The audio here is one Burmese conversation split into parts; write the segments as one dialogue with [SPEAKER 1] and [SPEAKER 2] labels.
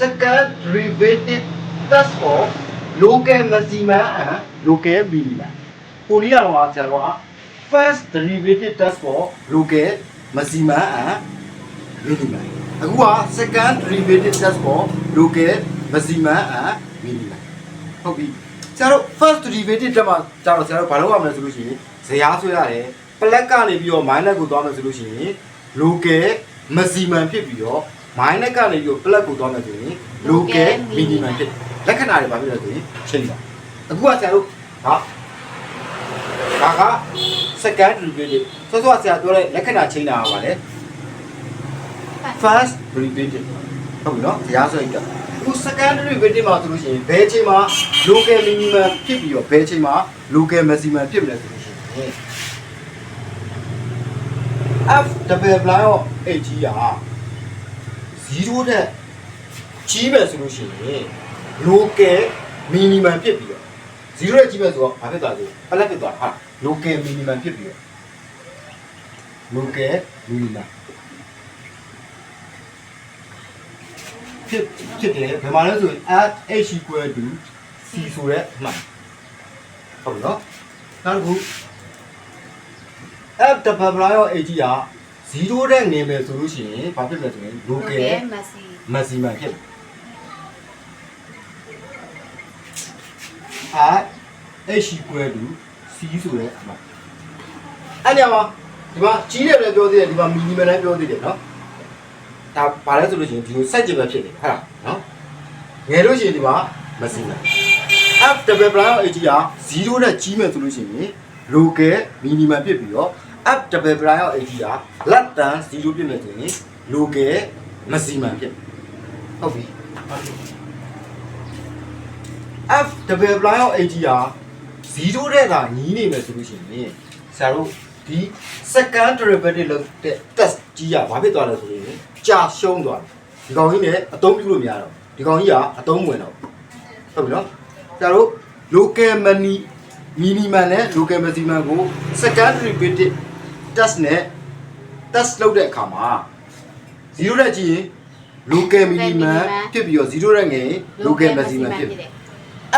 [SPEAKER 1] second derivative test for local maximum and local minimum ကိုလေးကတော့ဆရာတော်က first derivative test for local maximum and minimum အခုက second derivative test for local maximum and minimum ဟုတ်ပြီဆရာတို့ first derivative တက်မှာကျတော့ဆရာတို့ဘာလုပ်ရမလဲဆိုလို့ရှိရင်ဇယားဆွဲရတယ် plus ကနေပြီးတော့ minus ကိုသွားမယ်ဆိုလို့ရှိရင် local maximum ဖြစ်ပြီးတော့ minus ကနေပြီးတော့ plus ကိုသွားမယ်ဆိုရင် local minimum ဖြစ်တယ်လက္ခဏာတွေဘာဖြစ်လဲဆိုရင်ချိန်တာအခုကဆရာတို့ဟာဒါက second derivative ဆိုတော့ဆရာပြောတဲ့လက္ခဏာချိန်တာကပါလေ first derivative ဟုတ်ပြီနော်ဇယားဆွဲကြည့်အခု second derivative မှာဆိုလို့ရှိရင်ဘယ်အချိန်မှာ local minimum ဖြစ်ပြီးတော့ဘယ်အချိန်မှာ local maximum ဖြစ်မလဲဆိုလို့ရှိရင် f double blind of h ကြီးอ่ะ 0တဲ့ကြီးပဲဆိုလို့ရှိရင် local minimum ဖြစ်ပြီးတော့0တဲ့ကြီးပဲဆိုတော့ဘာဖြစ်သွားလဲပလက်ဖြစ်သွားဟာ local minimum ဖြစ်ပြီးတော့ local minimum ဖြစ်ဖြစ်တယ်ဘယ်မှာလဲဆိုရင် at h equal to c ဆိုတဲ့အမှန်ဟုတ်ပြီနော်နောက်တစ်ခု f double blind of h ကြီးอ่ะ 0တဲ့ငယ်မယ်ဆိုလို့ရှိရင်ဘာဖြစ်လဲဆိုရင် local
[SPEAKER 2] မက်ဆီ
[SPEAKER 1] maximum ဖြစ်တယ်။ at h equal to c ဆိုတဲ့အမှန်အဲ့ဒီမှာဒီမှာကြီးတယ်လည်းပြောသေးတယ်ဒီမှာ minimum လည်းပြောသေးတယ်နော်။ဒါဘာလဲဆိုလို့ရှိရင်ဒီလို set ကြပဲဖြစ်တယ်ဟုတ်လားနော်။ငယ်လို့ရှိရင်ဒီမှာ maximum f double prime of h က0နဲ့ကြီးမယ်ဆိုလို့ရှိရင် local minimum ဖြစ်ပြီးတော့ f double prime of h က less than 0ဖြစ်မယ်ဆိုရင် local maximum ဖြစ်တယ်ဟုတ်ပြီ f double blind of 80ဟာ0တဲ့သာညီးနေမယ်ဆိုလို့ရှိရင်ဆရာတို့ဒီ second derivative လုပ်တဲ့ test ကြီးကဘာဖြစ်သွားလဲဆိုရင်ကြာရှုံးသွားတယ်ဒီကောင်ကြီးနဲ့အသုံးပြုလို့မရတော့ဒီကောင်ကြီးကအသုံးဝင်တော့ဟုတ်ပြီနော်ဆရာတို့ local money minimum နဲ့ local maximum ကို second derivative test နဲ့ test လုပ်တဲ့အခါမှာ0တဲ့ကြည့်ရင် local minimum ဖြစ်ပြီးတော့0တဲ့ငယ်ရင် local maximum ဖြစ်တယ်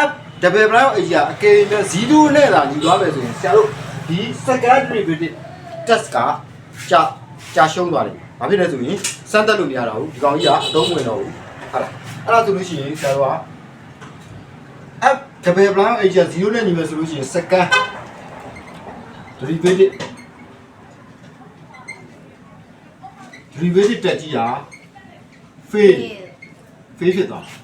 [SPEAKER 1] app double blind အရာအကယ်၍0နဲ့လာညီသွားမယ်ဆိုရင်ဆရာတို့ဒီ second derivative test ကကြာကြာရှုံးသွားတယ်။ဘာဖြစ်လဲဆိုရင်စမ်းတက်လို့မရတော့ဘူး။ဒီကောင်ကြီးကအသုံးဝင်တော့ဘူး။ဟုတ်လား။အဲ့ဒါဆိုလို့ရှိရင်ဆရာတို့က app double blind အရာ0နဲ့ညီမယ်ဆိုလို့ရှိရင် second derivative derivative တက်ကြီးက fail fail ဖြစ်သွားတယ်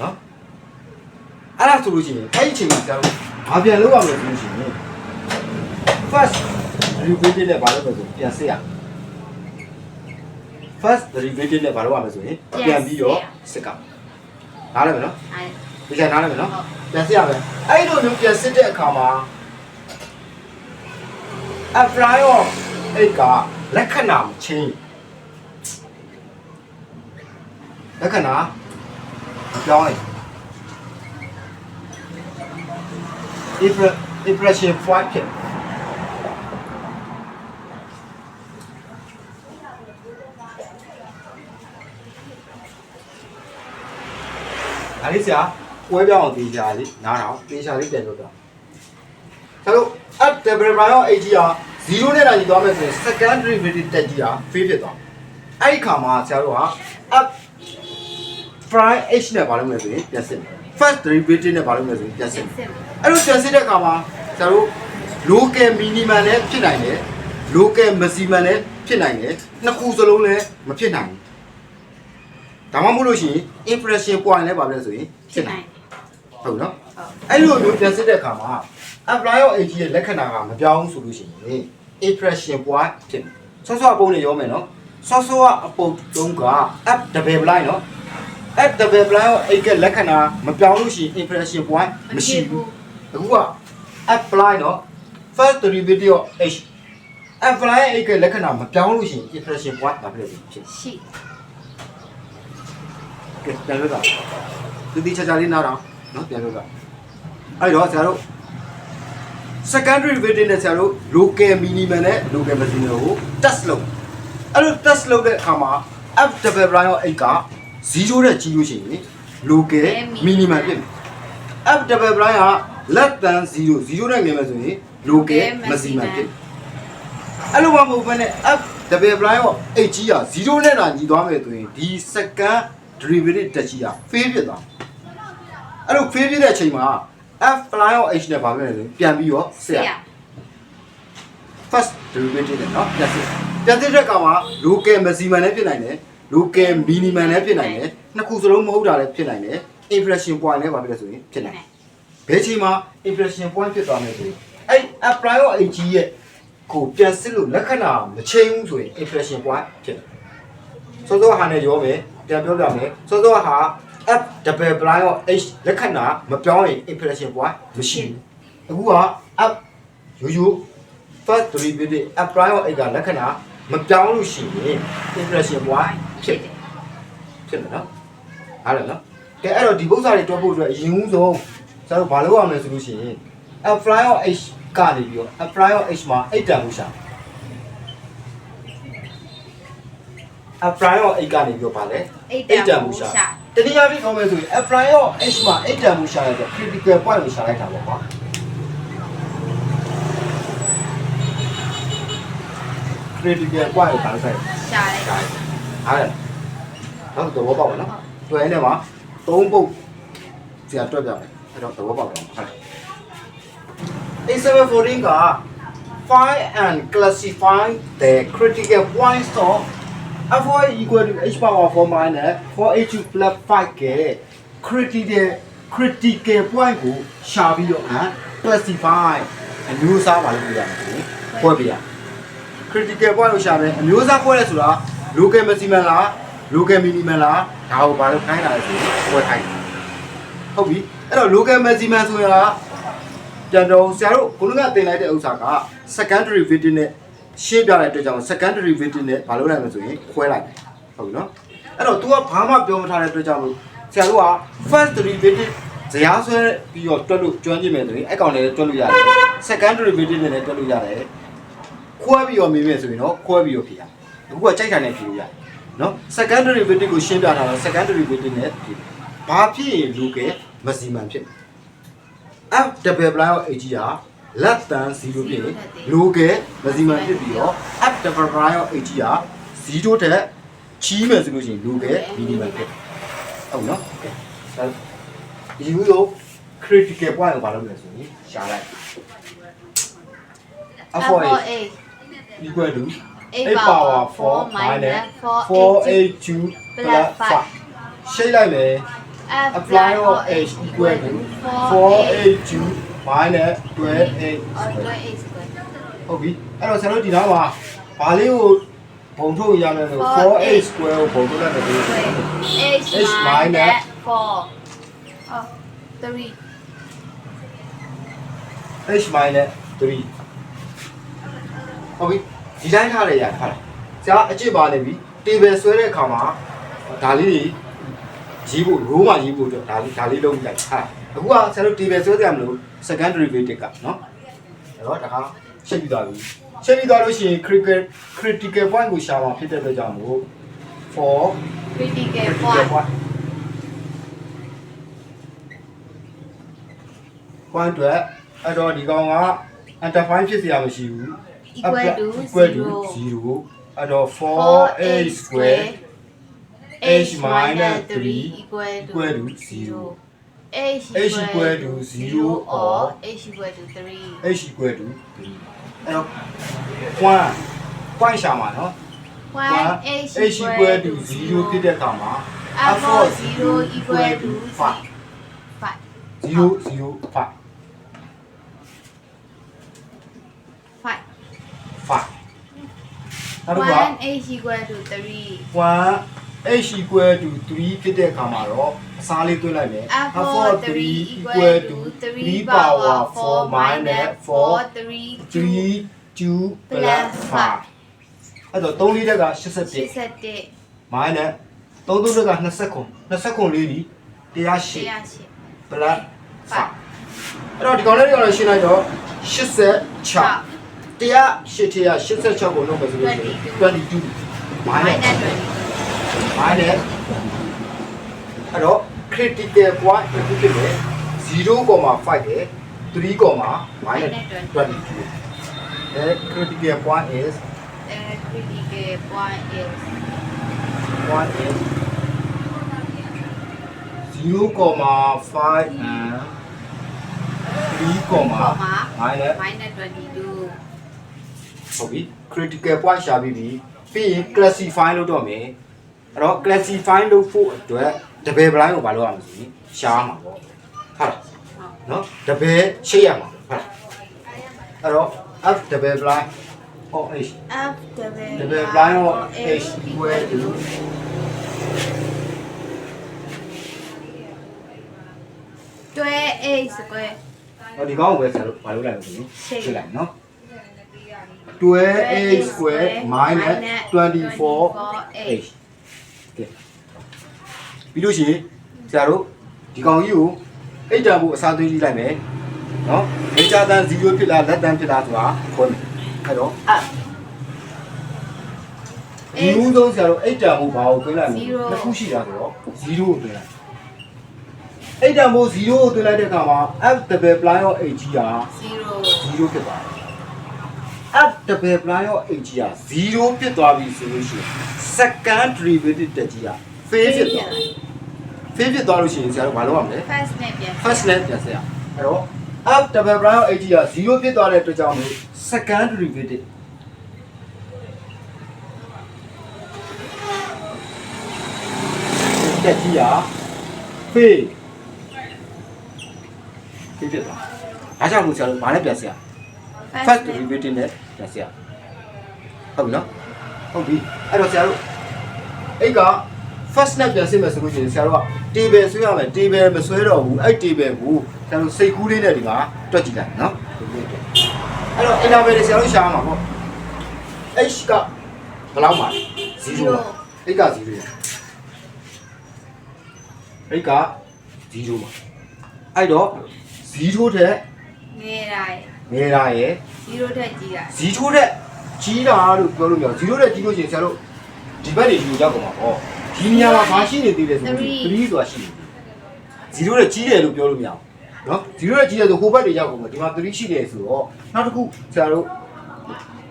[SPEAKER 1] နော်။အဲ့ဒါဆိုလို့ရှိရင်အဲ့ဒီအချိန်မှာဆရာတို့ဘာပြန်လုပ်ရမလဲဆိုလို့ရှိရင် first derivative နဲ့ဘာလုပ်မလဲဆိုပြန်စစ်ရ first derivative နဲ့ဘာလုပ်ရမလဲဆိုရင်ပြန်ပြီးတော့စစ်ကနားလည်မယ်နော်
[SPEAKER 2] အဲ
[SPEAKER 1] ဒီကနားလည်မယ်နော်
[SPEAKER 2] ဟုတ်
[SPEAKER 1] ပြန်စစ်ရမယ်အဲ့လိုမျိုးပြန်စစ်တဲ့အခါမှာ apply of အဲ့ကလက္ခဏာမချင်း လက္ခဏာပြောင်းလိုက် impression point ဖြစ်ဒါလေးဆရာပွဲပြောင်းအောင်တေးချာလေးနားတော့တေးချာလေးပြန်လို့တော့ဆရာတို့ at double prime of 80ဟာ0နဲ့လာညီသွားမယ်ဆိုရင် second derivative တက်ကြီးဟာ fail ဖြစ်သွားအဲ့ဒီခါမှာဆရာတို့ဟာ at prime h နဲ့ဘာလုပ်မလဲဆိုရင်ပြန်စစ်မယ် first derivative နဲ့ဘာလုပ်မလဲဆိုရင်ပြန်စစ်မယ်
[SPEAKER 2] စစ်
[SPEAKER 1] အဲ့လိုပြန်စစ်တဲ့အခါမှာကျန်တို့ local minimum လည်းဖြစ်နိုင်တယ် local maximum လည်းဖြစ်နိုင်တယ်နှစ်ခုစလုံးလည်းမဖြစ်နိုင်ဘူးဒါမှမဟုတ်လို့ရှိရင် impression point လည်းပါပဲဆိုရင်ဖြစ်နိုင်ဟုတ်နော်
[SPEAKER 2] ဟုတ်
[SPEAKER 1] အဲ့လိုမျိုးပြန်စစ်တဲ့အခါမှာ apply of ag ရဲ့လက္ခဏာကမပြောင်းဘူးဆိုလို့ရှိရင် impression point ဖြစ်တယ်ဆော့ဆော့အပုံနဲ့ရောမယ်နော်ဆော့ဆော့အပုံတုံးက app double blind နော် အဲ့ double plan အိတ်ကလက္ခဏာမပြောင်းလို့ရှိရင် impression point မရှိဘူးအခုက apply နော် first derivative of h apply အိတ်ကလက္ခဏာမပြောင်းလို့ရှိရင် impression point ဒါဖြစ်လို့ဖြစ်
[SPEAKER 2] ရှိ
[SPEAKER 1] ကဲပြန်လို့ကသူဒီချာချာလေးနားတော့နော်ပြန်လို့ကအဲ့တော့ဆရာတို့ secondary rating နဲ့ဆရာတို့ local minimum နဲ့ local maximum ကို test လုပ်အဲ့လို test လုပ်တဲ့အခါမှာ f double prime ရော8က 0တဲ့ကြီးလို့ရှိရင် local minimum ဖြစ်မယ် f double prime က less than 0 0နဲ့ငယ်မယ်ဆိုရင် local maximum ဖြစ်တယ်အဲ့လိုမှမဟုတ်ဘဲနဲ့ f double prime ရော h ကြီးက0နဲ့တာညီသွားမယ်ဆိုရင်ဒီ second derivative တက်ကြီးက fail ဖြစ်သွားအဲ့လို fail ဖြစ်တဲ့အချိန်မှာ f prime ရော h နဲ့ဘာဖြစ်လဲဆိုရင်ပြန်ပြီးတော့ဆ
[SPEAKER 2] ဆ
[SPEAKER 1] ရာ
[SPEAKER 2] ရာ
[SPEAKER 1] first derivative နဲ့เนาะပြန်စစ်ပြန်စစ်တဲ့ကောင်က local maximum လည်းဖြစ်နိုင်တယ် local minimum လည်းဖြစ်နိုင်တယ်နှစ်ခုစလုံးမဟုတ်တာလည်းဖြစ်နိုင်တယ် inflection point လည်းဘာဖြစ်လဲဆိုရင်ဖြစ်နိုင်တယ်ဘယ်ချိန်မှာ inflection point ဖြစ်သွားမယ်ဆိုရင်အဲ့ apply ရော ag ရဲ့ကိုပြန်စစ်လို့လက္ခဏာမချိန်ဘူးဆိုရင် inflection point ဖြစ်တယ်စောစောဟာနဲ့ရောမယ်ပြန်ပြောပြမယ်စောစောဟာ f double apply ရော h လက္ခဏာမပြောင်းရင် inflection point မရှိဘူးအခုက f ရိုးရိုး first derivative apply ရော h ကလက္ခဏာမပြောင်းလို့ရှိရင် inflection point ဖြစ်တယ်ဖြစ်မယ်နော်အားလည်းနော်ကဲအဲ့တော့ဒီပု္ပ္ပစာတွေတွက်ဖို့အတွက်အရင်ဦးဆုံးကျတော့ဘာလုပ်ရမလဲဆိုလို့ရှိရင် apply ရော h ကနေပြီးတော့ apply ရော h မှာ8တန်မှုရှာ apply ရော h ကနေပြီးတော့ဗာလဲ
[SPEAKER 2] အိတ်
[SPEAKER 1] 8တ
[SPEAKER 2] တ
[SPEAKER 1] န်
[SPEAKER 2] န်
[SPEAKER 1] မှု
[SPEAKER 2] မှု
[SPEAKER 1] ရှာ
[SPEAKER 2] ရှာ
[SPEAKER 1] တနည်းအားဖြင့်ပြောမယ်ဆိုရင် apply ရော h မှာ8တန်မှုရှာရတဲ့ critical point ကိုရှာလိုက်တာပေါ့ကွာ critical point ကိုထားလိုက်
[SPEAKER 2] ရှာလိုက်
[SPEAKER 1] ဒါ အားရနောက်တော့ဘောပေါက်ပါနော်တွဲနေမှာ၃ပုတ်ဆရာတွက်ပြမယ်အဲ့တော့သဘောပေါက်တယ်ဟုတ် A714 က find and classify the critical points of F4 equal to h power 4 minus 4h plus 5က critical critical point ကိုရှာပြီးတော့ဟမ် classify အမျိုးအစားပါလို့ပြောရမယ်ခွဲပြရ critical point ကိုရှာမယ်အမျိုးအစားခွဲရဲဆိုတာ local maximum လား local minimum လားဒါကိုဘာလို့ခိုင်းတာလဲဆိုရင်ခွဲခိုင်းတာဟုတ်ပြီအဲ့တော့ local maximum ဆိုတာပြန်တော့ဆရာတို့ခုနကတင်လိုက်တဲ့ဥစ္စာက secondary derivative နဲ့ရှင်းပြတဲ့အတွက်ကြောင့် secondary derivative နဲ့ဘာလုပ်လိုက်မလဲဆိုရင်ခွဲလိုက်တယ်ဟုတ်ပြီနော်အဲ့တော့ तू ကဘာမှပြောမထားတဲ့အတွက်ကြောင့်လို့ဆရာတို့က first derivative ဇယားဆွဲပြီးတော့တွက်လို့ကျွမ်းကျင်မယ်ဆိုရင်အကောင်လည်းတွက်လို့ရတယ် secondary derivative နဲ့လည်းတွက်လို့ရတယ်ခွဲပြီးတော့မေးမယ်ဆိုရင်တော့ခွဲပြီးတော့ဖြေရ အခုကကြိုက်တာနဲ့ဖြေလို့ရတယ်နော် secondary derivative ကိုရှင်းပြတာတော့ secondary derivative နဲ့ဖြေဘာဖြစ်ရင် local maximum ဖြစ်မယ် f double apply ရော ag က less than 0ဖြစ်ရင် local maximum ဖြစ်ပြီးတော့ f double apply ရော ag က0တက်ချီးမယ်ဆိုလို့ရှိရင် local minimum ဖြစ်ဟုတ်နော်ကဲဒါဒီလို critical point ကိုဘာလုပ်မလဲဆိုရင်ရှာလိုက်
[SPEAKER 2] F4
[SPEAKER 1] f4
[SPEAKER 2] A
[SPEAKER 1] equal to
[SPEAKER 2] 8 power 4 minus 4
[SPEAKER 1] 2
[SPEAKER 2] plus 5
[SPEAKER 1] ရှိလိုက်မယ်
[SPEAKER 2] apply
[SPEAKER 1] apply
[SPEAKER 2] or
[SPEAKER 1] or
[SPEAKER 2] H
[SPEAKER 1] h equal to
[SPEAKER 2] 4
[SPEAKER 1] 482 minus 12
[SPEAKER 2] or 8 square
[SPEAKER 1] ဟုတ်ပြီအဲ့တော့ဆရာတို့ဒီနားမှာဘာလေးကိုပုံထုတ်ရမယ်ဆို 4a square ကိုပုံထုတ်လိုက်မယ်ဆိုလို့ရှိရင်
[SPEAKER 2] H
[SPEAKER 1] H
[SPEAKER 2] minus
[SPEAKER 1] minus
[SPEAKER 2] 4 oh 3
[SPEAKER 1] h minus 3ဟုတ်ပြီ ဒီတိုင်းထားရရထားတယ်ဆရာအကျစ်ပါနေပြီ table ဆွဲတဲ့အခါမှာဒါလေးတွေရေးဖို့ row မှာရေးဖို့အတွက်ဒါလေးဒါလေးလုံးလိုက်ထားအခုကဆရာတို့ table ဆွဲကြမလို့ second derivative ကနော်အဲ့တော့ဒါကရှင်းပြီးသွားပြီရှင်းပြီးသွားလို့ရှိရင် critical critical point ကိုရှာမှာဖြစ်တဲ့အတွက်ကြောင့်မို့for
[SPEAKER 2] critical
[SPEAKER 1] critical
[SPEAKER 2] point
[SPEAKER 1] point point အတွက်အဲ့တော့ဒီကောင်က interfine ဖြစ်เสียမရှိဘူး
[SPEAKER 2] equal to
[SPEAKER 1] equal to
[SPEAKER 2] 0
[SPEAKER 1] 0အဲ့တော့
[SPEAKER 2] 4a
[SPEAKER 1] 4a square
[SPEAKER 2] square
[SPEAKER 1] h minus 3
[SPEAKER 2] equal
[SPEAKER 1] equal
[SPEAKER 2] to
[SPEAKER 1] to 0
[SPEAKER 2] h
[SPEAKER 1] h equal to 0 or
[SPEAKER 2] h equal to 3
[SPEAKER 1] h equal to 3အဲ့တော့ point point ရှာမှာနော်
[SPEAKER 2] 1 h
[SPEAKER 1] h equal to 0ဖြစ်တဲ့အခါမှာ
[SPEAKER 2] f4 0 equal to 5 5
[SPEAKER 1] 0 0 5
[SPEAKER 2] 5
[SPEAKER 1] နောက်တစ်ခါ
[SPEAKER 2] 1 h equal to 3
[SPEAKER 1] 1 h equal to 3ဖြစ်တဲ့အခါမှာတော့အစားလေးတွင်းလိုက်မယ်
[SPEAKER 2] f4 3 equal to 3 power 4 minus 4 3
[SPEAKER 1] 3 2 plus 5အဲ့တော့3လေးတက်က81
[SPEAKER 2] 87
[SPEAKER 1] minus 3 3တက်က29 29လေးဒီ108
[SPEAKER 2] 108
[SPEAKER 1] plus 5အဲ့တော့ဒီကောင်လေးဒီကောင်လေးရှင်းလိုက်တော့86 108 186ကိုလုပ်မယ်ဆိုလို့ရှိရင်22 minus
[SPEAKER 2] minus 20
[SPEAKER 1] minus အဲ့တော့ critical point တစ်ခုဖြစ်တယ်0.5တယ်3.22အဲ critical point is
[SPEAKER 2] The critical point is
[SPEAKER 1] point is 0.5 and 3.5 minus
[SPEAKER 2] minus 22.
[SPEAKER 1] ဟုတ်ပြီ critical point ရှာပြီးပြီပြီးရင် classify လုပ်တော့မယ်အဲ့တော့ classify လုပ်ဖို့အတွက်တပယ်ပလိုင်းကိုမလုပ်ရမလို့ရှားမှာပေါ့ဟုတ်လားနော်တပယ်ချိတ်ရမှာဟုတ်လားအဲ့တော့ f တပယ်ပလိုင်း or h
[SPEAKER 2] F double
[SPEAKER 1] တပယ်ပလိုင်း or h equal to
[SPEAKER 2] တွဲ a square
[SPEAKER 1] ဟောဒီကောင်ကိုပဲဆရာတို့မလုပ်လိုက်ဘူးဆိုရင်
[SPEAKER 2] ချိတ်
[SPEAKER 1] ချိတ်လိုက်နော် 12 a square minus 24 h ကဲပြီးလို့ရှိရင်ဆရာတို့ဒီကောင်ကြီးကိုအိတ်တံဖို့အစားသွင်းကြည့်လိုက်မယ်နော်ဒေတာတန်0ဖြစ်လားလက်တန်ဖြစ်လားဆိုတာခေါ်မယ်အဲ့တော့အဒီဦးဆုံးဆရာတို့အိတ်တံဖို့ဘာကိုသွင်းလိုက်မလဲတစ်ခုရှိတာဆိုတော့0ကိုသွင်းလိုက်အိတ်တံဖို့0ကိုသွင်းလိုက်တဲ့အခါမှာ f double plan ရော h ကြီးဟာ
[SPEAKER 2] 0
[SPEAKER 1] 0ဖြစ်သွားတယ် f double plan ရော h ကြီးဟာ0ဖြစ်သွားပြီဆိုလို့ရှိရင် second derivative တက်ကြီးဟာ phase ဖြစ်သွားတယ် phase ဖြစ်သွားလို့ရှိရင်ဆရာတို့ဘာလုပ်ရမလဲ
[SPEAKER 2] first နဲ့ပြန်
[SPEAKER 1] first net ပြန်ဆက်ရအဲ့တော့ f double prime ရဲ့ h က0ဖြစ်သွားတဲ့အတွက်ကြောင့်မို့ second derivative တက်ကြီးဟာ phase ဖြစ်ဖြစ်သွားဒါကြောင့်မို့ဆရာတို့ဘာနဲ့ပြန်ဆက်ရ first derivative နဲ့ပြန်ဆက်ရဟုတ်ပြီနော်ဟုတ်ပြီအဲ့တော့ဆရာတို့အဲ့က first net ပြန်စစ်မယ်ဆိုလို့ရှိရင်ဆရာတို့က table ဆွဲရမယ် table မဆွဲတော့ဘူးအဲ့ table ကိုဆရာတို့စိတ်ကူးလေးနဲ့ဒီမှာတွက်ကြည့်လိုက်နော်အဲ့တော့ interval တွေဆရာတို့ရှားမှာပေါ့ h ကဘယ်လောက်ပါလဲ0ပါ h က0ပါ h က0ပါအဲ့တော့0ထက်
[SPEAKER 2] ငယ်တာရယ်
[SPEAKER 1] ငယ်တာရယ်
[SPEAKER 2] 0ထက်ကြီးတာ
[SPEAKER 1] ဇီထိုးတဲ့ကြီးတာလို့ပြောလို့မရဘူးဇီထိုးတဲ့ကြီးလို့ရှိရင်ဆရာတို့ဒီဘက်တွေယူရောက်ကုန်ပါပေါ့ဒီနေရာမှာဘာရှိနေသေးလဲဆိုတော့3ဆိုတာရှိနေတယ်ဇီထိုးတဲ့ကြီးတယ်လို့ပြောလို့မရဘူးနော်ဇီထိုးတဲ့ကြီးတယ်ဆိုဟိုဘက်တွေရောက်ကုန်မှာဒီမှာ3ရှိတယ်ဆိုတော့နောက်တစ်ခုဆရာတို့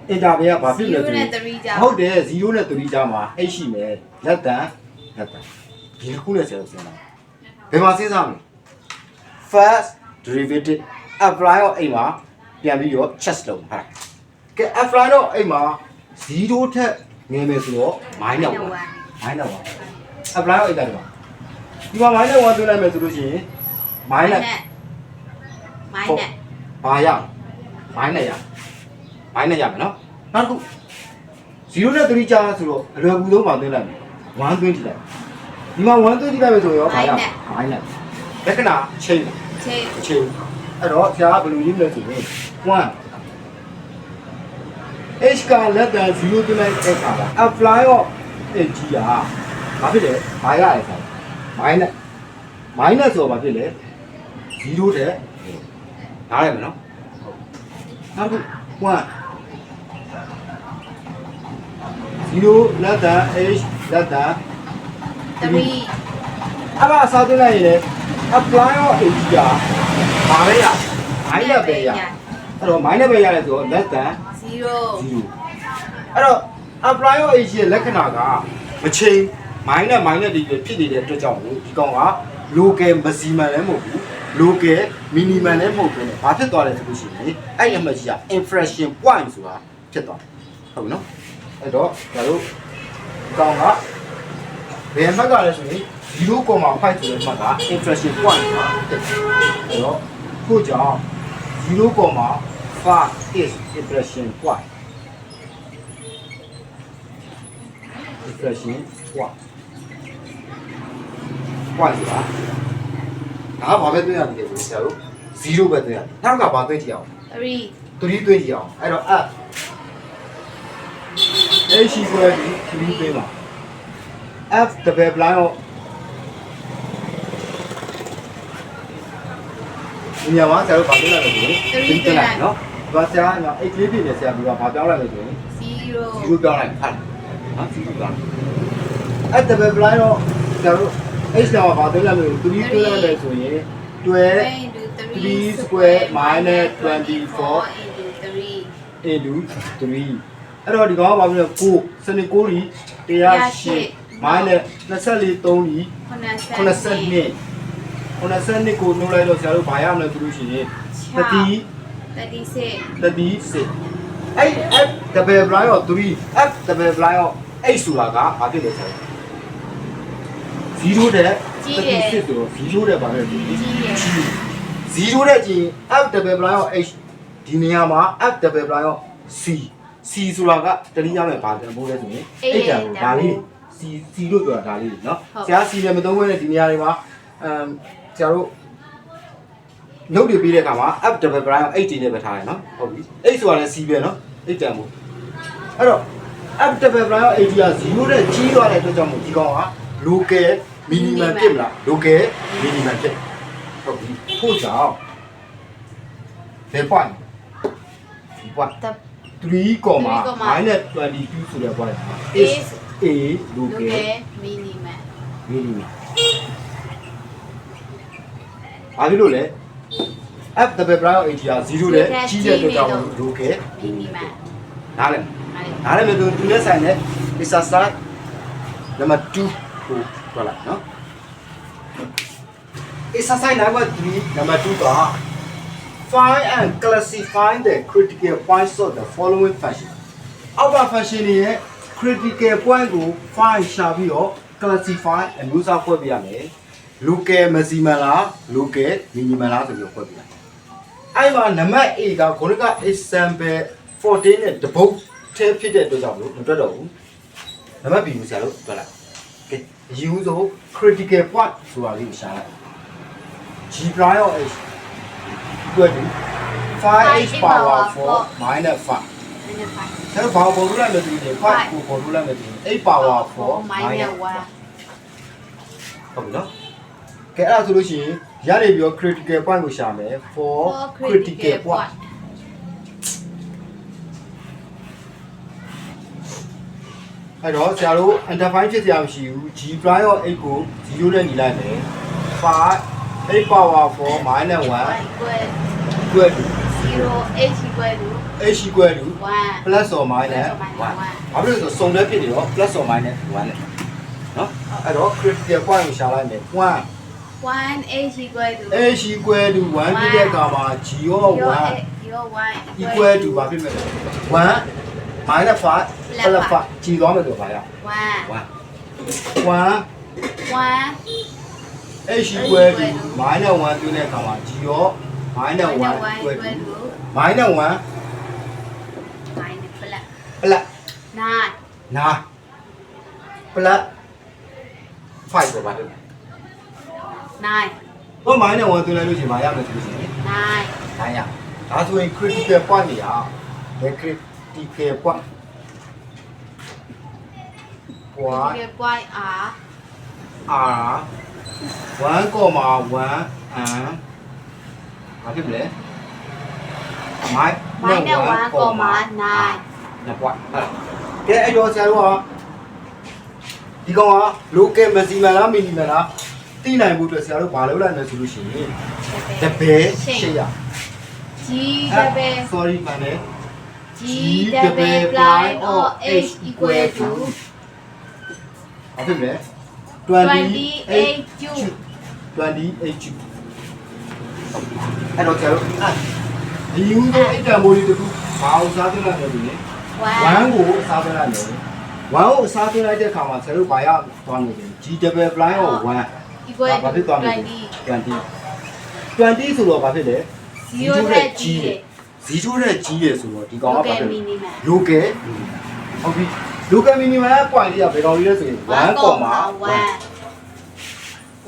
[SPEAKER 1] အင်တာဗေးကဘာဖြစ်လဲဆို
[SPEAKER 2] 0
[SPEAKER 1] ရင်
[SPEAKER 2] နဲ့3ကြာ
[SPEAKER 1] ဟုတ်တယ်0နဲ့3ကြားမှာ8ရှိမယ်လက်တန်လက်တန်ဒီတစ်ခုနဲ့ဆရာတို့စဉ်းစားဘယ်မှာစဉ်းစားမလဲ first derivative apply ရောအိမ်မှာ ပြန်ပြီးတော့ check လုပ်ပါကဲ apply တော့အိမ်မှာ0ထက်ငယ်မယ်ဆိုတော့ minus 1 minus 1 apply တော့အိမ်တက်တယ်ဒီမှာ minus 1သွင်းလိုက်မယ်ဆိုလို့ရှိရင် minus
[SPEAKER 2] မိုင်းနဲ့
[SPEAKER 1] ဘာရ minus ရ minus ရမယ်နော်နောက်တစ်ခု0နဲ့3ကြားဆိုတော့အလွယ်ကူဆုံးမှာသွင်းလိုက်မယ်1သွင်းကြည့်လိုက်ဒီမှာ1သွင်းကြည့်လိုက်မယ်ဆိုရောဘာရ minus လက္ခဏာချိန်
[SPEAKER 2] ချိန်
[SPEAKER 1] အချိန်အဲ့တော့ဆရာကဘယ်လိုရေးမလဲဆိုရင် 1. h ကလက်တန်0ပြလိုက် x ပါ။ apply of h ကြီးอ่ะဘာဖြစ်လဲ။ဘာရရဆိုင်။ minus minus ဆိုတာဘာဖြစ်လဲ။0တဲ့နားရမယ်နော်။နောက်တစ်ခု1 0လက်တန် h လက်တန်
[SPEAKER 2] 3
[SPEAKER 1] အဲ့ဒါစာသွင်းလိုက်ရင် apply of h ကဘာလဲရ။ဘာရပဲရ။ အဲ့တော့ minus ပဲရတယ်ဆိုတော့ less than
[SPEAKER 2] 0
[SPEAKER 1] 0အဲ့တော့ apply ရော h ရဲ့လက္ခဏာကမချိန် minus minus တွေပဲဖြစ်နေတဲ့အတွက်ကြောင့်မို့ဒီကောင်က local maximum လည်းမဟုတ်ဘူး local minimum လည်းမဟုတ်ဘူးねဘာဖြစ်သွားလဲဆိုလို့ရှိရင်အဲ့ဒီအမှတ်ကြီးက infraction point ဆိုတာဖြစ်သွားတယ်ဟုတ်ပြီနော်အဲ့တော့ဒါတို့ဒီကောင်ကဘယ်အမှတ်ကလဲဆိုရင်0.5ဆိုတဲ့အမှတ်က infraction point ပါဖြစ်တယ်အဲ့တော့ခုကြောင့်0.5 is infraction point infraction point point ဆိုတာဒါကဘာပဲသွင်းရမလဲဆိုဆရာတို့0ပဲသွင်းရတယ်နောက်ကဘာသွင်းကြည့်အောင်
[SPEAKER 2] 3
[SPEAKER 1] 3သွင်းကြည့်အောင်အဲ့တော့ f h equal to 3သွင်းပါ f double blind ရောဒီညမှာဆရာတို့ဘာသွင်း လိုက်လဲဆိုရင်3သွင်းလိုက်နော်ဒီမှာဆရာကအိတ်ကလေးပြည့်နေဆရာကဘာပြောင်းလိုက်လဲဆိုရင်
[SPEAKER 2] 0
[SPEAKER 1] 0ပြောင်းလိုက်ဖတ်နော်0ပြောင်းလိုက်အဲ့ double blind ရောဆရာတို့ h ကဘာသွင်းလိုက်မလို့3သွင်းလိုက်မယ်ဆိုရင်12
[SPEAKER 2] into
[SPEAKER 1] 3
[SPEAKER 2] 3
[SPEAKER 1] square
[SPEAKER 2] square
[SPEAKER 1] minus
[SPEAKER 2] minus
[SPEAKER 1] 24
[SPEAKER 2] 24 into 3
[SPEAKER 1] into 3အဲ့တော့ဒီကောင်ကဘာဖြစ်လဲ9စနေ9လီ108 minus 24 3လီ
[SPEAKER 2] 80
[SPEAKER 1] 82 82ကိုနှုတ်လိုက်တော့ဆရာတို့ဘာရမလဲသူလို့ရှိရင်တ တိ
[SPEAKER 2] 36
[SPEAKER 1] တတိစစ်အဲ့ f double blind ရော3 f double blind ရောအဲ့ဆိုတာကဘာဖြစ်လဲဆရာ0တဲ့တတိစစ်ဆိုတော့0တဲ့ဘာလဲဒီ
[SPEAKER 2] ကြီးရယ်
[SPEAKER 1] 0တဲ့ကြည့် f double blind ရော h ဒီနေရာမှာ f double blind ရော c c ဆိုတာကတတိယမဲ့ဘာတန်ဖိုးလဲဆိုရင်
[SPEAKER 2] အဲ့
[SPEAKER 1] အဲ့တန်ဖိုးဒါလေး c c လို့ပြောတာဒါလေးเนาะဆရာ c လည်းမသုံးဘဲနဲ့ဒီနေရာတွေမှာအမ်ဆရာတို့ နှုတ်တွေပြီးတဲ့အခါမှာ f double prime ကို8နဲ့ပဲထားရနော်ဟုတ်ပြီ8ဆိုတာလည်း c ပဲနော်8တန်ဖို့အဲ့တော့ f double prime ကို8က0နဲ့ကြီးသွားတဲ့အတွက်ကြောင့်မို့ဒီကောင်က local minimum ဖြစ်မလား local minimum ဖြစ်ဟုတ်ပြီဖို့ကြောင့်ဘယ် point ဒီ point
[SPEAKER 2] တ
[SPEAKER 1] 3, minus 22ဆိုတဲ့ point မှာ is
[SPEAKER 2] is
[SPEAKER 1] a
[SPEAKER 2] look
[SPEAKER 1] local
[SPEAKER 2] at minimum
[SPEAKER 1] minimum ဘာဖြစ်လို့လဲ f double prime of 80က0နဲ့ကြီးတဲ့အတွက်ကြောင့် local
[SPEAKER 2] minimum
[SPEAKER 1] နားလဲ
[SPEAKER 2] အဲ့
[SPEAKER 1] နားလဲမယ်သူသူနဲ့ဆိုင်တဲ့ exercise number 2ကိုပြောလိုက်နော် exercise number 3 number 2က find and classify the critical points of the following function အောက်က function တွေရဲ့ critical point ကို find ရှာပြီးတော့ classify အမျိုးအစားဖွဲ့ပြရမယ် local maximum လား local minimum လားဆိုပြီးတော့ဖွဲ့ပြရမယ်အဲ့မှာနံပါတ် A ကခုနက example 14နဲ့တပုတ်ထဲဖြစ်တဲ့အတွက်ကြောင့်မလို့မတွက်တော့ဘူးနံပါတ် B ကိုဆရာတို့တွက်လိုက်ကဲအယူဆို critical point ဆိုတာလေးကိုရှာလိုက် G prime of h equal to 5h power 4 minus 5
[SPEAKER 2] minus 5
[SPEAKER 1] ဆရာတို့ဘာပေါ်လို့လိုက်မယ်ဆိုရင်5ကိုပေါ်လို့လိုက်မယ်ဆိုရင်8 power 4 minus 1
[SPEAKER 2] minus
[SPEAKER 1] ဟုတ်ပြီနော် ကဲအဲ့ဒါဆိုလို့ရှိရင်ရနေပြီးတော့ critical point ကိုရှာမယ် for
[SPEAKER 2] 1 for
[SPEAKER 1] critical
[SPEAKER 2] critical
[SPEAKER 1] point
[SPEAKER 2] point
[SPEAKER 1] အဲ့တော့ဆရာတို့ interfine ဖြစ်စရာမရှိဘူး G prime of 8ကို0နဲ့ညီလိုက်မယ်5 8 power 4 minus 1
[SPEAKER 2] equal
[SPEAKER 1] equal to
[SPEAKER 2] 0 h equal to
[SPEAKER 1] h equal to
[SPEAKER 2] 1
[SPEAKER 1] plus or minus
[SPEAKER 2] Plus or
[SPEAKER 1] 1
[SPEAKER 2] minus
[SPEAKER 1] ဘာဖြစ်လို့လဲဆိုတော့စုံတဲ့ဖြစ်နေတော့ plus or minus 1နဲ့နော်အဲ့တော့ critical point ကိုရှာလိုက်မယ်1
[SPEAKER 2] 1 h equal to
[SPEAKER 1] h equal to 1ပြတဲ့အခါမှာ g ရော
[SPEAKER 2] your
[SPEAKER 1] 1
[SPEAKER 2] h- your 1
[SPEAKER 1] equal to ဘာဖြစ်မလဲ1 minus 5 plus 5 g သွားမယ်ဆိုတော့ဘာရ
[SPEAKER 2] 1
[SPEAKER 1] 1
[SPEAKER 2] 1
[SPEAKER 1] h equal to minus 1ပြတဲ့အခါမှာ g ရော minus 1
[SPEAKER 2] minus 1
[SPEAKER 1] equal
[SPEAKER 2] equal
[SPEAKER 1] to
[SPEAKER 2] to
[SPEAKER 1] minus 1
[SPEAKER 2] minus plus
[SPEAKER 1] plus
[SPEAKER 2] 9
[SPEAKER 1] 9 plus 5ဆိုပါတော့
[SPEAKER 2] 9
[SPEAKER 1] ဟို minus 1သွင်းလိုက်လို့ရှိရင်မရမယ်ဆိုလို့ရှိရင်
[SPEAKER 2] 9
[SPEAKER 1] 9ရဒါဆိုရင် critical point နေရဘယ် critical point point
[SPEAKER 2] critical point are
[SPEAKER 1] r 1,1 and ဘာဖြစ်မလဲ minus
[SPEAKER 2] minus 1 comma 9
[SPEAKER 1] နှစ် point ဟုတ်ကဲအဲ့တော့ဆရာတို့ကဒီကောင်က local maximum လား minimum လား သိနိုင်ဖို့အတွက်ဆရာတို့ဘာလုပ်လိုက်လဲဆိုလို့ရှိရင်တပယ်ရှေ့ရ
[SPEAKER 2] G double
[SPEAKER 1] sorry မှန်တယ်
[SPEAKER 2] G double prime or H equal to
[SPEAKER 1] ဘာဖြစ်မလဲ
[SPEAKER 2] 28 Q
[SPEAKER 1] 28 Q အဲ့တော့ဆရာတို့အဲ့ဒီယူသောအတ္တမိုးလေးတခုဘာအောင်စားသွင်းလိုက်လဲဆိုရင်
[SPEAKER 2] 1
[SPEAKER 1] 1ကိုအစားသွင်းလိုက်မယ်1ကိုအစားသွင်းလိုက်တဲ့အခါမှာဆရာတို့ဘာရသွားလို့လဲ G double prime or 1
[SPEAKER 2] equal
[SPEAKER 1] ဘာဖြစ်သွား
[SPEAKER 2] to
[SPEAKER 1] မလဲ
[SPEAKER 2] 20
[SPEAKER 1] 20 20ဆိုတော့ဘာဖြစ်လဲ
[SPEAKER 2] 0နဲ့ G
[SPEAKER 1] ဇီထိုးတဲ့ကြီးရယ်ဆိုတော့ဒီကောင်ကဘာ
[SPEAKER 2] local
[SPEAKER 1] ဖြစ်လဲ
[SPEAKER 2] minimum
[SPEAKER 1] local ဟုတ်ပြီ local minimum က point လေးကဘယ်ကောင်လေးလဲဆိုရင်1,1
[SPEAKER 2] 1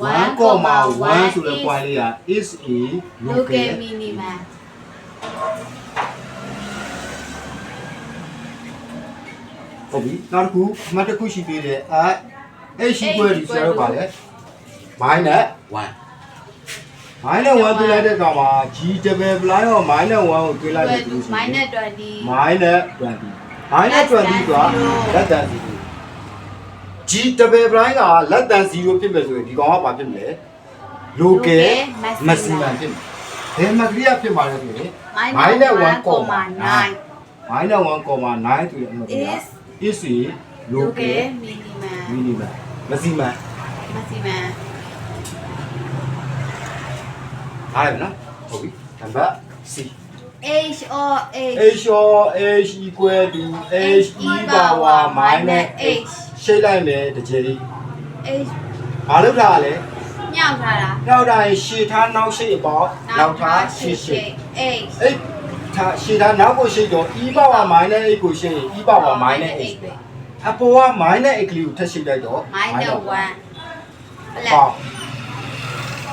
[SPEAKER 1] 1,1ဆိုတဲ့ point လေးက is a
[SPEAKER 2] local
[SPEAKER 1] local
[SPEAKER 2] minimum
[SPEAKER 1] ဟုတ်ပြီနောက်တစ်ခုအမှတ်တစ်ခုရှိသေးတယ်အဲ h equal to ဆရာတို့ပါလေ minus 1 minus 1တွေ့လိုက်တဲ့ကောင်မှာ g double blind ရော minus 1ကိုတွေ့လိုက်တယ်
[SPEAKER 2] equal
[SPEAKER 1] လို့
[SPEAKER 2] to
[SPEAKER 1] ရှိရင်
[SPEAKER 2] minus 20
[SPEAKER 1] minus 20 minus 20ဆိုတာ less than 0 G double blind ကလက်တန်0ဖြစ်မယ်ဆိုရင်ဒီကောင်ကဘာဖြစ်မလဲ local maximum ဖြစ်မယ်ဘယ်မှာကလေးဖြစ်မှာလဲဆိုရင်
[SPEAKER 2] minus 1.9
[SPEAKER 1] minus 1.9ဆိုရင်အမှတ်က
[SPEAKER 2] is
[SPEAKER 1] is a local
[SPEAKER 2] local minimum
[SPEAKER 1] minimum maximum
[SPEAKER 2] maximum
[SPEAKER 1] အားရနော်ဟုတ်ပြီနံပါတ် C
[SPEAKER 2] h or h
[SPEAKER 1] h or h equal to h e power minus h ရှိလိုက်မယ်တစ်ချိန်
[SPEAKER 2] h
[SPEAKER 1] ဘာလို့ထားလဲ
[SPEAKER 2] ညောက်ထားတာ
[SPEAKER 1] နောက်တိုင်းရှေ့ထားနောက်ရှိအပေါနောက်ထားရှေ့ရှိ
[SPEAKER 2] h
[SPEAKER 1] အဲ့ထားရှေ့ထားနောက်ကိုရှိတော့ e power minus 8ကိုရှိရင် e power minus 8အပေါ်က minus 8ကလေးကိုထပ်ရှိလိုက်တော့
[SPEAKER 2] minus 1
[SPEAKER 1] ပေါ့
[SPEAKER 2] plus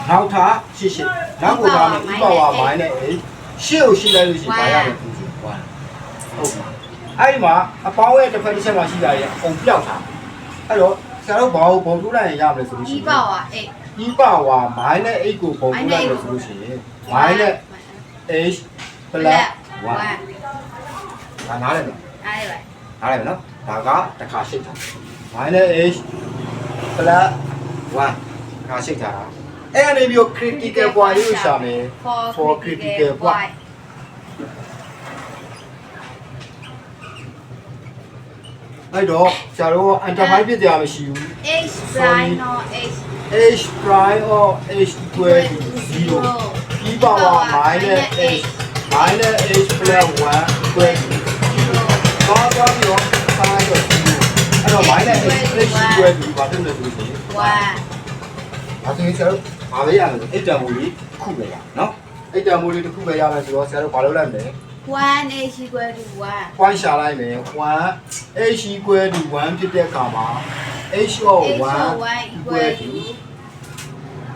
[SPEAKER 1] နောက်ထားရှေ့ရှိနောက်ကိုထားမယ် e power minus 8ရှေ့ကိုရှိလိုက်လို့ရှိရင်ဘာရမလဲ1ဟုတ်ပြီအဲ့ဒီမှာအပေါင်းရဲ့တစ်ဖက်တစ်ချက်မှာရှိတာရဲ့အုံပြောက်ထားအဲ့တော့ဆရာတို့ဘာကိုပုံထုတ်လိုက်ရင်ရမလဲဆိုလို့ရှိ
[SPEAKER 2] e
[SPEAKER 1] ရင်
[SPEAKER 2] power 8
[SPEAKER 1] e power minus 8ကိုပုံထုတ်လိုက်လို့ဆိုလို့ရှိရင် minus h plus 1ဒါနားလည်မလား
[SPEAKER 2] အဲ့ဒါ
[SPEAKER 1] နားလည်မယ်နော်ဒါကတစ်ခါရှိတ်တာ minus h plus 1တစ်ခါရှိတ်တာ အဲ့အနေမျိုး critical point ကိုရှာမယ်
[SPEAKER 2] for critical point
[SPEAKER 1] အဲ့တော့ဆရာတို့ enterprise ပြစ်ကြမရှိဘူး
[SPEAKER 2] h prime or h
[SPEAKER 1] h prime or h equal to 0 e power minus h minus h plus 1 equal to ဘာသာပြီးတော့ဆိုင်တော့အဲ့တော့ minus h h equal to ဘာဖြစ်လဲဆိုလို့ရှိရင်
[SPEAKER 2] 1
[SPEAKER 1] ဒါဆိုရင်ဆရာတို့ ဘာပဲရမလဲအိတ်တံမူလေးတစ်ခုပဲရနော်အိတ်တံမူလေးတစ်ခုပဲရမယ်ဆိုတော့ဆရာတို့ဘာလုပ်လိုက်မလဲ
[SPEAKER 2] 1 h equal to 1
[SPEAKER 1] point ရှာလိုက်မယ်1 h equal to 1ဖြစ်တဲ့အခါမှာ h of
[SPEAKER 2] 1
[SPEAKER 1] 1
[SPEAKER 2] equal to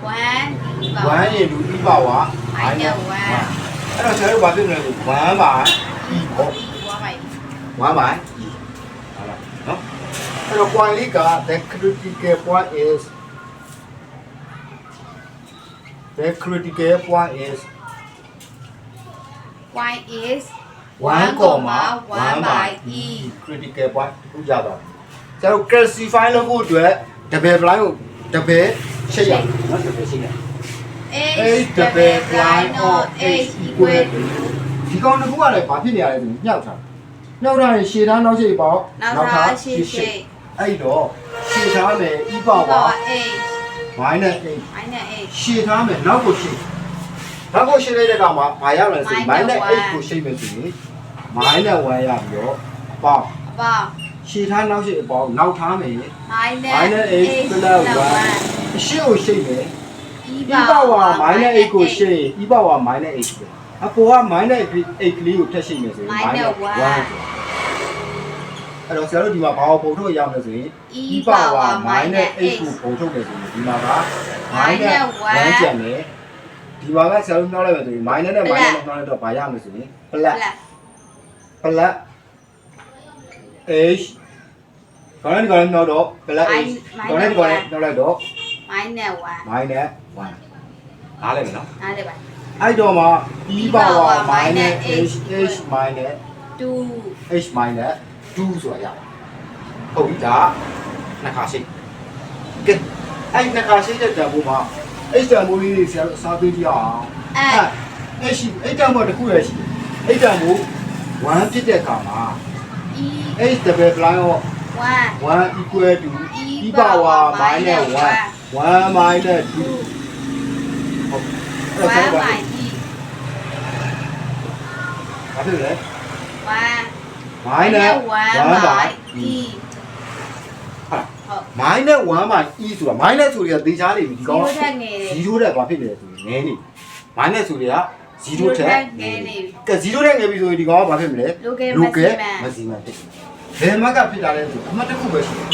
[SPEAKER 2] 1
[SPEAKER 1] 1 into e power
[SPEAKER 2] minus
[SPEAKER 1] အဲ့တော့ဆရာတို့ဘာဖြစ်မလဲဆို1 by e ပေါ့
[SPEAKER 2] 1
[SPEAKER 1] 1 by e ဟုတ်လားနော်အဲ့တော့ point လေးက the critical point is the critical point is
[SPEAKER 2] y is
[SPEAKER 1] 1 comma 1 by e critical point ခုကြတော့ကျွန်တော် classify လုပ်ဖို့အတွက် double blind ကို double ရှိရနော် double ရှိရ
[SPEAKER 2] h double line or h equal to
[SPEAKER 1] ဒီကောင်တစ်ခုကလည်းဘာဖြစ်နေရလဲဆိုညှောက်ထားညှောက်ထားရင်ရှည်သားနောက်ရှည်ပေါ့
[SPEAKER 2] နောက်ထားရှေ့ရှေ့
[SPEAKER 1] အဲ့တော့ရှည်ထားမယ် e ပါ
[SPEAKER 2] power
[SPEAKER 1] ပါ
[SPEAKER 2] h
[SPEAKER 1] minus 8
[SPEAKER 2] minus h
[SPEAKER 1] ရှည်ထားမယ်နောက်ကိုရှည်နောက်ကိုရှည်လိုက်တဲ့ကောင်မှာဘာရမလဲဆိုရင် minus 8ကိုရှည်မယ်ဆိုရင် minus 1ရပြီးတော့ပေါ့
[SPEAKER 2] about
[SPEAKER 1] ရှည်ထားနောက်ရှည်အပေါင်းနောက်ထားမယ်
[SPEAKER 2] minus
[SPEAKER 1] minus
[SPEAKER 2] h
[SPEAKER 1] h
[SPEAKER 2] plus
[SPEAKER 1] plus
[SPEAKER 2] 1
[SPEAKER 1] 1ရှေ့ကိုရှိတ်မယ်
[SPEAKER 2] e
[SPEAKER 1] e power minus 8ကိုရှိတ် e power minus 8ပဲအပေါ်က minus 8ကလေးကိုထပ်ရှိတ်မယ်ဆိုရင် minus 1 အဲ့တော့ဆရာတို့ဒီမှာဘာကိုပုံထုတ်ရမလဲဆိုရင် e power minus 8ကိုပုံထုတ်တယ်ဆိုရင်ဒီမှာက minus 1ကျန်တယ်ဒီမှာကဆရာတို့နှောက်လိုက်မယ်ဆိုရင် minus နဲ့ minus နဲ့နှောက်လိုက်တော့ဘာရမလဲဆိုရင် plus
[SPEAKER 2] plus
[SPEAKER 1] plus h ခေါင်းနဲ့ဒီကောင်နဲ့နှောက်တော့ plus h ခေါင်းနဲ့ဒီကောင်နဲ့နှောက်လိုက်တော့
[SPEAKER 2] minus 1
[SPEAKER 1] minus 1နားလည်မယ်နော်
[SPEAKER 2] နားလေပါ
[SPEAKER 1] အဲ့တော့မှ e power minus h h minus
[SPEAKER 2] 2
[SPEAKER 1] h minus 2ဆိုတာရဟုတ်ပြီဒါနှစ်ခါရှိကဲအဲ့နှစ်ခါရှိတဲ့တန်ဖိုးမှာ h တန်ဖိုးလေးတွေဆရာတို့အစားပေးကြည့်အောင်
[SPEAKER 2] အဲ့
[SPEAKER 1] h h တန်ဖိုးတစ်ခုရရှိတယ် h တန်ဖိုး1ဖြစ်တဲ့အခါမှာ
[SPEAKER 2] e
[SPEAKER 1] h double blind ရော
[SPEAKER 2] 1
[SPEAKER 1] 1 equal to e power minus 1 1 minus 2ဟုတ်အဲ့ဒါ
[SPEAKER 2] 1
[SPEAKER 1] ဘာ
[SPEAKER 2] by e
[SPEAKER 1] ဖြစ်လဲ
[SPEAKER 2] 1
[SPEAKER 1] minus 1 by e
[SPEAKER 2] e
[SPEAKER 1] ဟုတ်
[SPEAKER 2] ဟုတ်
[SPEAKER 1] minus 1 by e ဆိုတာ minus ဆိုတွေကသေချာနေပြီဒီကောင်
[SPEAKER 2] 0ထက်ငယ်တယ်
[SPEAKER 1] 0တက်ဘာဖြစ်နေလဲဆိုရင်နည်းနေ minus ဆိုတွေက0ထက်
[SPEAKER 2] ငယ်နေပြီ
[SPEAKER 1] ကဲ0ထက်ငယ်ပြီဆိုရင်ဒီကောင်ကဘာဖြစ်မလဲ
[SPEAKER 2] local
[SPEAKER 1] local
[SPEAKER 2] maximum
[SPEAKER 1] maximum ဖြစ်တယ်ဘယ်မှာကဖြစ်တာလဲဆိုအမှတ်တစ်ခုပဲရှိတယ်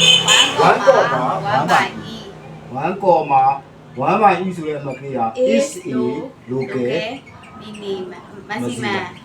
[SPEAKER 2] 1 comma 1 by e
[SPEAKER 1] 1 comma 1 by e ဆိုတဲ့အမှတ်ကလေးက
[SPEAKER 2] is
[SPEAKER 1] is a local
[SPEAKER 2] minimum maximum